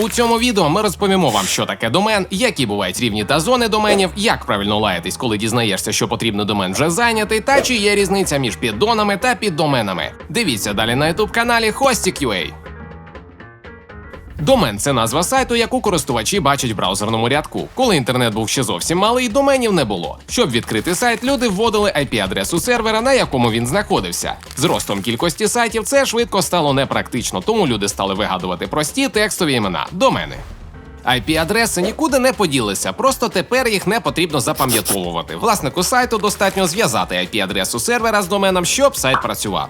У цьому відео ми розповімо вам, що таке домен, які бувають рівні та зони доменів, як правильно лаятись, коли дізнаєшся, що потрібно домен вже зайнятий, та чи є різниця між піддонами та піддоменами. Дивіться далі на youtube каналі Hostik.ua. Домен це назва сайту, яку користувачі бачать в браузерному рядку. Коли інтернет був ще зовсім малий, доменів не було. Щоб відкрити сайт, люди вводили IP-адресу сервера, на якому він знаходився. З ростом кількості сайтів це швидко стало непрактично, тому люди стали вигадувати прості текстові імена домени. IP-адреси нікуди не поділися, просто тепер їх не потрібно запам'ятовувати. Власнику сайту достатньо зв'язати IP-адресу сервера з доменом, щоб сайт працював.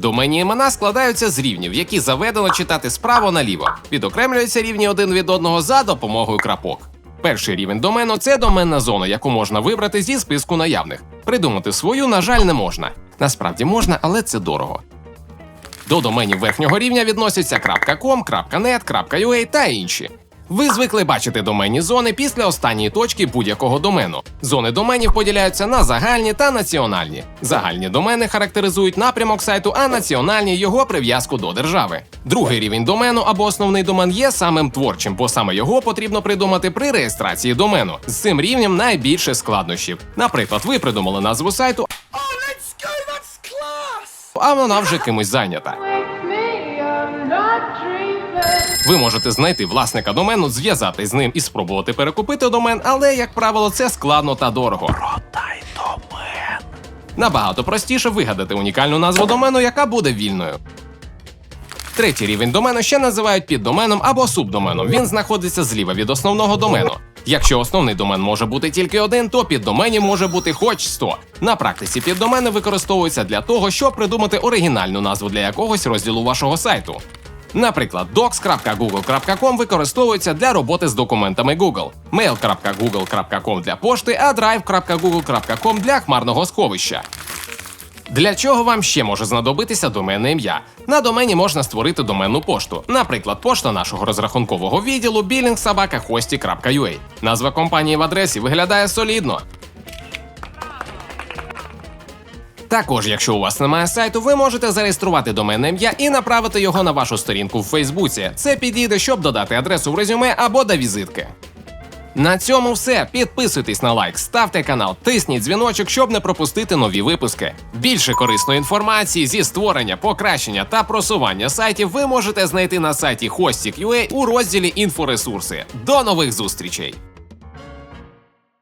Доменні імена складаються з рівнів, які заведено читати справа наліво. Відокремлюються рівні один від одного за допомогою крапок. Перший рівень домену це доменна зона, яку можна вибрати зі списку наявних. Придумати свою, на жаль, не можна. Насправді можна, але це дорого. До доменів верхнього рівня відносяться .com, .net, .ua та інші. Ви звикли бачити доменні зони після останньої точки будь-якого домену. Зони доменів поділяються на загальні та національні. Загальні домени характеризують напрямок сайту, а національні його прив'язку до держави. Другий рівень домену або основний домен є самим творчим, бо саме його потрібно придумати при реєстрації домену. З цим рівнем найбільше складнощів. Наприклад, ви придумали назву сайту, а вона вже кимось зайнята. Ви можете знайти власника домену, зв'язатись з ним і спробувати перекупити домен, але, як правило, це складно та дорого. Продай домен. Набагато простіше вигадати унікальну назву домену, яка буде вільною. Третій рівень домену ще називають піддоменом або субдоменом. Він знаходиться зліва від основного домену. Якщо основний домен може бути тільки один, то піддоменів може бути хоч 100. На практиці піддомени використовуються для того, щоб придумати оригінальну назву для якогось розділу вашого сайту. Наприклад, docs.google.com використовується для роботи з документами Google, mail.google.com для пошти, а drive.google.com для хмарного сховища. Для чого вам ще може знадобитися доменне ім'я? На домені можна створити доменну пошту, наприклад, пошта нашого розрахункового відділу billingsobaka.hosty.ua. Назва компанії в адресі виглядає солідно. Також, якщо у вас немає сайту, ви можете зареєструвати доменне ім'я і направити його на вашу сторінку в Фейсбуці. Це підійде, щоб додати адресу в резюме або до візитки. На цьому все. Підписуйтесь на лайк, ставте канал, тисніть дзвіночок, щоб не пропустити нові випуски. Більше корисної інформації зі створення, покращення та просування сайтів ви можете знайти на сайті Hostik.ua у розділі інфоресурси. До нових зустрічей!